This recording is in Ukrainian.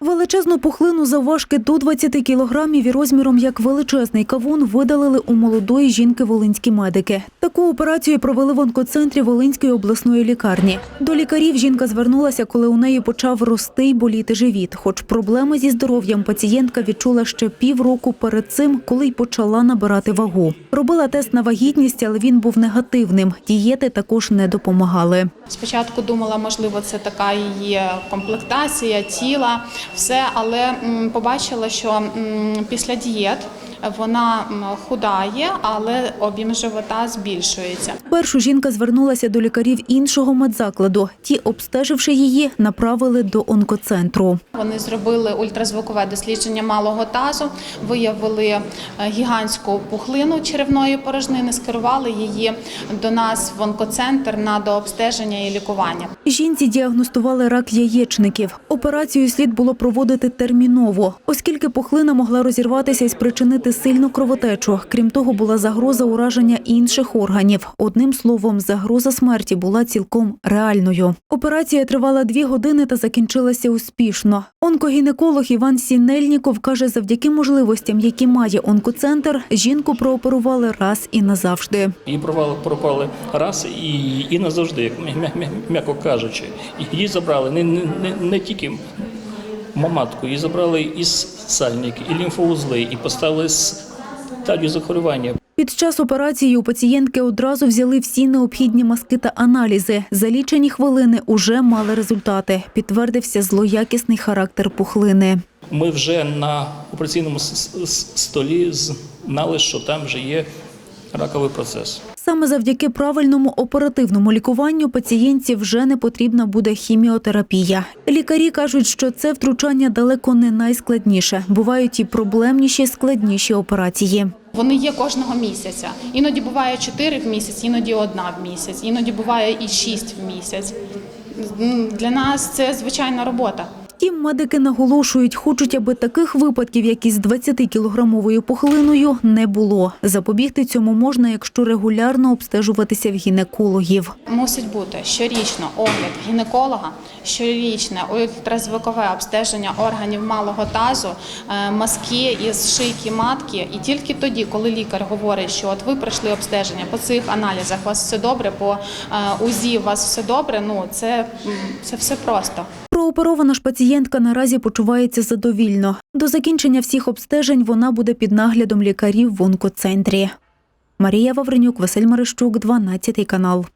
Величезну пухлину завважки до 20 кілограмів і розміром як величезний кавун видалили у молодої жінки волинські медики. Таку операцію провели в онкоцентрі Волинської обласної лікарні. До лікарів жінка звернулася, коли у неї почав рости й боліти живіт. Хоч проблеми зі здоров'ям пацієнтка відчула ще півроку перед цим, коли й почала набирати вагу. Робила тест на вагітність, але він був негативним. Дієти також не допомагали. Спочатку думала, можливо, це така її комплектація тіла, все, але побачила, що після дієт вона худає, але об'єм живота збільшується. Першу жінка звернулася до лікарів іншого медзакладу. Ті, обстеживши її, направили до онкоцентру. Вони зробили ультразвукове дослідження малого тазу, виявили е, гігантську пухлину черевної порожнини, скерували її до нас в онкоцентр на дообстеження і лікування. Жінці діагностували рак яєчників. Операцію слід було проводити терміново, оскільки пухлина могла розірватися і спричинити сильну кровотечу. Крім того, була загроза ураження інших органів. Одним словом, загроза смерті була цілком реальною. Операція тривала дві години та закінчилася успішно. Онкогінеколог Іван Сінельніков каже, завдяки можливостям, які має онкоцентр, жінку прооперували раз і назавжди. Її пропали, пропали раз і, і назавжди, як м'я- м'я- м'я- м'яко кажучи. Її забрали не, не, не, не тільки маматку, її забрали і сальник, і лімфоузли, і поставили стадію захворювання. Під час операції у пацієнтки одразу взяли всі необхідні маски та аналізи. За лічені хвилини уже мали результати. Підтвердився злоякісний характер пухлини. Ми вже на операційному столі знали, що там вже є раковий процес. Саме завдяки правильному оперативному лікуванню пацієнтці вже не потрібна буде хіміотерапія. Лікарі кажуть, що це втручання далеко не найскладніше. Бувають і проблемніші, складніші операції. Вони є кожного місяця. Іноді буває 4 в місяць, іноді одна в місяць, іноді буває і 6 в місяць. Для нас це звичайна робота. Втім, медики наголошують, хочуть, аби таких випадків, як із 20-кілограмовою пухлиною, не було. Запобігти цьому можна, якщо регулярно обстежуватися в гінекологів. Мусить бути щорічно огляд гінеколога, щорічне ультразвукове обстеження органів малого тазу, е, мазки із шийки матки. І тільки тоді, коли лікар говорить, що от ви пройшли обстеження по цих аналізах, у вас все добре, по е, УЗІ у вас все добре. Ну це, це все просто. Прооперована ж пацієнтка наразі почувається задовільно. До закінчення всіх обстежень вона буде під наглядом лікарів в онкоцентрі. Марія Вавренюк, Василь Марищук, 12 канал.